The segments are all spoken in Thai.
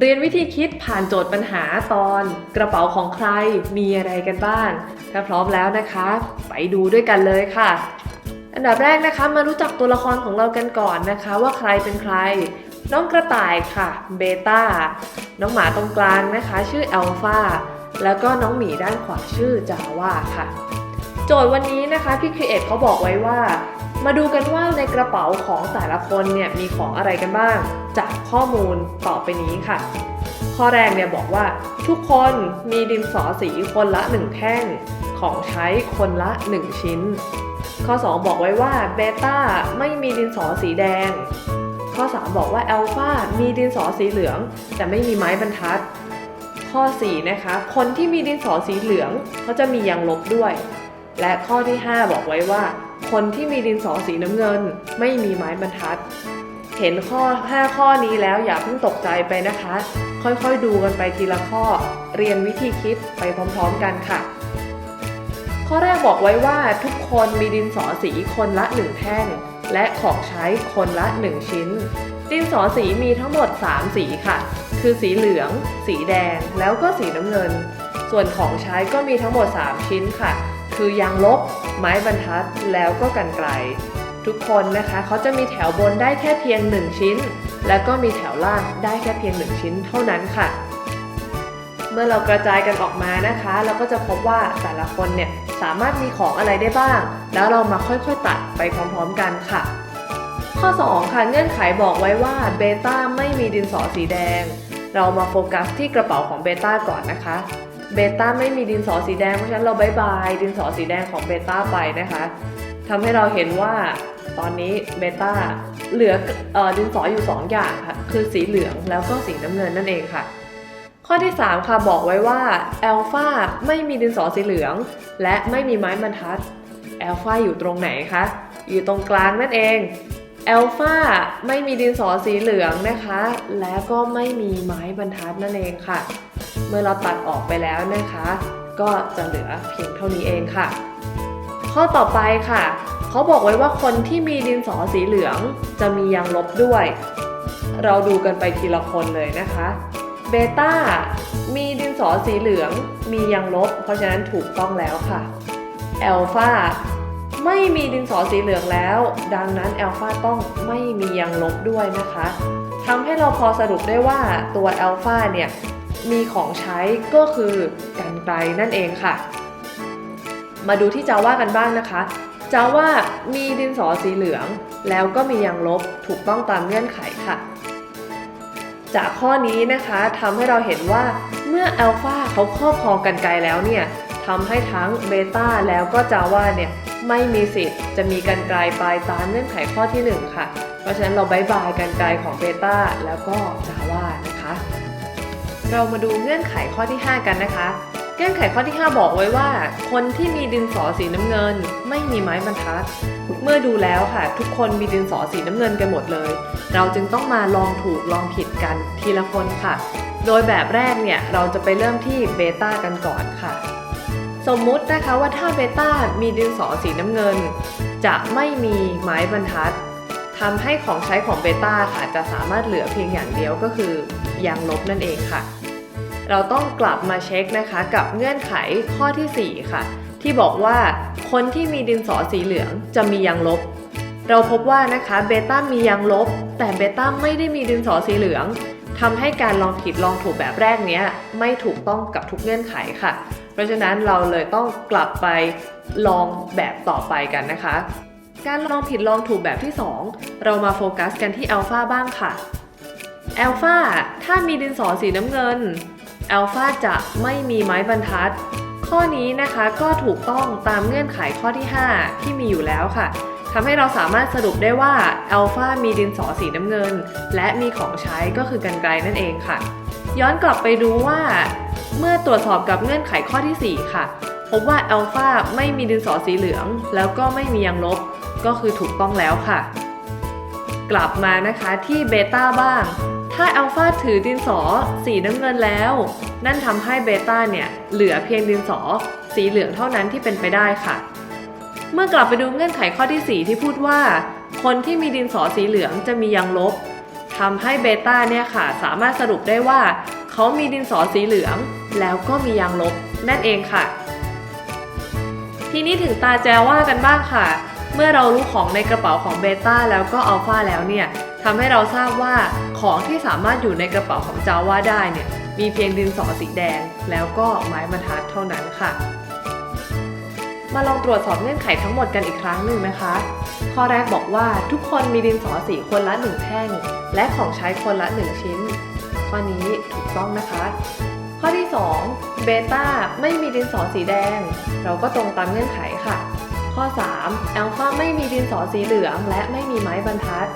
เรียนวิธีคิดผ่านโจทย์ปัญหาตอนกระเป๋าของใครมีอะไรกันบ้าง ถ้าพร้อมแล้วนะคะ ไปดูด้วยกันเลยค่ะ อันดับแรกนะคะมารู้จักตัวละครของเรากันก่อนนะคะ ว่าใครเป็นใคร น้องกระต่ายค่ะเบต้าน้องหมาตรงกลางนะคะ ชื่ออัลฟาแล้วก็น้องหมีด้านขวาชื่อจาว่าค่ะ โจทย์วันนี้นะคะพี่ครีเอทเขาบอกไว้ว่า มาดูกันว่าในกระเป๋าของแต่ละคนเนี่ยมีของอะไรกันบ้าง จากข้อมูลต่อไปนี้ค่ะ ข้อแรกเนี่ยบอกว่าทุกคนมีดินสอสีคนละ 1 แท่ง ของใช้คนละ 1 ชิ้น ข้อ 2 บอกไว้ว่าเบต้าไม่มีดินสอสีแดง ข้อ 3 บอกว่าอัลฟามีดินสอสีเหลือง แต่ไม่มีไม้บรรทัด ข้อ 4 นะคะ คนที่มีดินสอสีเหลืองเขาจะมียางลบด้วย และข้อที่ 5 บอกไว้ว่า คนที่มีดินสอสีน้ำเงิน ไม่มีไม้บรรทัด เห็นข้อ 5 ข้อนี้แล้วอย่าเพิ่งตกใจไปนะคะ ค่อยๆดูกันไปทีละข้อ เรียนวิธีคิดไปพร้อมๆกันค่ะ ข้อแรกบอกไว้ว่าทุกคนมีดินสอสีคนละ 1 แท่ง และของใช้คนละ 1 ชิ้น ดินสอสีมีทั้งหมด 3 สีค่ะ คือสีเหลือง สีแดง แล้วก็สีน้ำเงิน ส่วนของใช้ก็มีทั้งหมด 3 ชิ้นค่ะ คือยางลบ ไม้บรรทัดแล้วก็กันไกล ทุกคนนะคะเขาจะมีแถวบนได้แค่เพียง 1 ชิ้น แล้วก็มีแถวล่างได้แค่เพียง 1 ชิ้นเท่านั้นค่ะ เมื่อเรากระจายกันออกมานะคะ เราก็จะพบว่าแต่ละคนเนี่ยสามารถมีของอะไรได้บ้าง แล้วเรามาค่อยๆตัดไปพร้อมๆกันค่ะ ข้อ 2 ค่ะ เงื่อนไขบอกไว้ว่าเบต้าไม่มีดินสอสีแดง เรามาโฟกัสที่กระเป๋าของเบต้าก่อนนะคะ เบต้าไม่มีดินสอสีแดงเพราะฉะนั้นเราบายบายดินสอสีแดงของเบต้าไปนะคะทำให้เราเห็นว่าตอนนี้เบต้าเหลือออดินสออยู่ 2 อย่างค่ะคือสีเหลืองแล้วก็สีน้ำเงินนั่นเองค่ะ ข้อที่ 3 ค่ะบอกไว้ว่าแอลฟาไม่มีดินสอสีเหลือง และไม่มีไม้บรรทัดแอลฟาอยู่ตรงไหนคะอยู่ตรงกลางนั่นเอง แอลฟาไม่มีดินสอสีเหลืองนะคะ และก็ไม่มีไม้บรรทัดนั่นเองค่ะ เมื่อเราตัดออกไปแล้วนะคะ ก็จะเหลือเพียงเท่านี้เองค่ะ ข้อต่อไปค่ะ เขาบอกไว้ว่าคนที่มีดินสอสีเหลืองจะมียางลบด้วย เราดูกันไปทีละคนเลยนะคะเบต้ามีดินสอสีเหลือง มียางลบ เพราะฉะนั้นถูกต้องแล้วค่ะแอลฟา ไม่มีดินสอสีเหลืองแล้ว ดังนั้นแอลฟาต้องไม่มียางลบด้วยนะคะทำให้เราพอสรุปได้ว่าตัวแอลฟาเนี่ยมีของใช้ก็คือกันไกลนั่นเองค่ะ มาดูที่จาว่ากันบ้างนะคะจาว่ามีดินสอสีเหลือง แล้วก็มียางลบถูกต้องตามเงื่อนไขค่ะ จากข้อนี้นะคะทำให้เราเห็นว่าเมื่ออัลฟาเขาครอบครองกันไกลแล้วเนี่ยทำให้ทั้งเบต้าแล้วก็จาว่าเนี่ย ไม่มีสิทธิ์จะมีกันไกลปลายตามเงื่อนไขข้อที่หนึ่งค่ะ เพราะฉะนั้นเราบายบายกันไกลของเบต้าแล้วก็จาว่านะคะ เรามาดูเงื่อนไขข้อที่ 5 กันนะคะ เงื่อนไขข้อที่ 5 บอกไว้ว่า คนที่มีดินสอสีน้ำเงิน ไม่มีไม้บรรทัด เมื่อดูแล้วค่ะ ทุกคนมีดินสอสีน้ำเงินกันหมดเลย เราจึงต้องมาลองถูกลองผิดกันทีละคนค่ะ โดยแบบแรกเนี่ยเราจะไปเริ่มที่เบต้ากันก่อนค่ะ สมมุตินะคะว่าถ้าเบต้ามีดินสอสีน้ำเงิน จะไม่มีไม้บรรทัดทำให้ของใช้ของเบต้าค่ะ จะสามารถเหลือเพียงอย่างเดียวก็คือยางลบนั่นเองค่ะ เราต้องกลับมาเช็คนะคะกับเงื่อนไขข้อทีสี่4 ค่ะ ที่บอกว่าคนที่มีดินสอสีเหลืองจะมียางลบ เราพบว่านะคะเบต้ามียางลบ แต่เบต้าไม่ได้มีดินสอสีเหลืองทำให้การลองผิดลองถูกแบบแรกเนี้ยไม่ถูกต้องกับทุกเงื่อนไขค่ะ เพราะฉะนั้นเราเลยต้องกลับไปลองแบบต่อไปกันนะคะ การลองผิดลองถูกแบบที่ 2 เรามาโฟกัสกันที่อัลฟาบ้างค่ะอัลฟาถ้ามีดินสอสีน้ำเงินอัลฟาจะไม่มีไม้บรรทัด ข้อนี้นะคะก็ถูกต้องตามเงื่อนไขข้อที่ 5 ที่มีอยู่แล้วค่ะทำให้เราสามารถสรุปได้ว่าอัลฟามีดินสอสีน้ำเงิน และมีของใช้ก็คือกันไกลนั่นเองค่ะ ย้อนกลับไปดูว่า เมื่อตรวจสอบกับเงื่อนไขข้อที่ 4 ค่ะ พบว่าอัลฟาไม่มีดินสอสีเหลือง แล้วก็ไม่มียางลบ ก็คือถูกต้องแล้วค่ะ กลับมานะคะที่เบต้าบ้าง ถ้าอัลฟาถือดินสอสีน้ำเงินแล้ว นั่นทำให้เบต้าเนี่ยเหลือเพียงดินสอสีเหลืองเท่านั้นที่เป็นไปได้ค่ะ เมื่อกลับไปดูเงื่อนไขข้อที่ 4 ที่พูดว่า คนที่มีดินสอสีเหลืองจะมียางลบทำให้เบต้าเนี่ยค่ะ สามารถสรุปได้ว่า เขามีดินสอสีเหลือง แล้วก็มียางลบนั่นเองค่ะ ทีนี้ถึงตาแจว่ากันบ้างค่ะ เมื่อเรารู้ของในกระเป๋าของเบต้าแล้วก็อัลฟาแล้วเนี่ยทำให้เราทราบว่าของที่สามารถอยู่ในกระเป๋าของจาว่าได้เนี่ยมีเพียงดินสอสีแดง แล้วก็ไม้บรรทัดเท่านั้นค่ะ มาลองตรวจสอบเงื่อนไขทั้งหมดกันอีกครั้งหนึ่งนะคะ ข้อแรกบอกว่าทุกคนมีดินสอสีคนละหนึ่งแท่ง และของใช้คนละหนึ่งชิ้น ข้อนี้ถูกต้องนะคะ ข้อที่ 2 เบต้าไม่มีดินสอสีแดง เราก็ตรงตามเงื่อนไขค่ะ ข้อ 3 แอลฟาไม่มีดินสอสีเหลือง และไม่มีไม้บรรทัด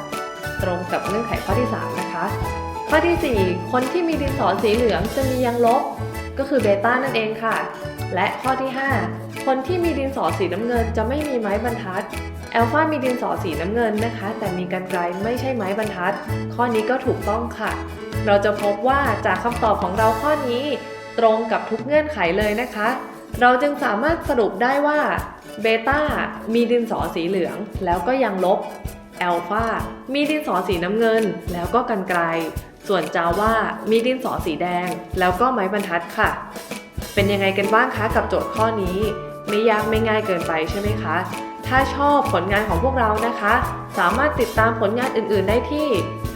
ตรงกับเงื่อนไขข้อที่ 3 นะคะ ข้อทีสี่4 คนที่มีดินสอสีเหลืองจะมียางลบ ก็คือเบต้านั่นเองค่ะ และข้อที่ 5 คนที่มีดินสอสีน้ำเงินจะไม่มีไม้บรรทัด อลฟามีดินสอสีน้ำเงินนะคะ แต่มีกันไกลไม่ใช่ไม้บรรทัด ข้อนี้ก็ถูกต้องค่ะ เราจะพบว่าจากคำตอบของเราข้อนี้ ตรงกับทุกเงื่อนไขเลยนะคะ เราจึงสามารถสรุปได้ว่าเบต้ามีดินสอสีเหลือง แล้วก็ยังลบแอลฟามีดินสอสีน้ำเงิน แล้วก็กันไกล ส่วนจาว่ามีดินสอสีแดง แล้วก็ไม้บรรทัดค่ะ เป็นยังไงกันบ้างคะกับโจทย์ข้อนี้ ไม่ยากไม่ง่ายเกินไปใช่ไหมคะ ถ้าชอบผลงานของพวกเรานะคะ สามารถติดตามผลงานอื่น ๆ ได้ที่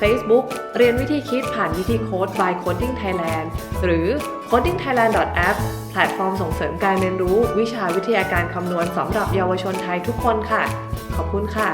Facebook เรียนวิธีคิดผ่านวิธีโค้ด by Coding Thailand หรือ codingthailand.app แพลตฟอร์มส่งเสริมการเรียนรู้วิชาวิทยาการคำนวณสำหรับเยาวชนไทยทุกคนค่ะ ขอบคุณค่ะ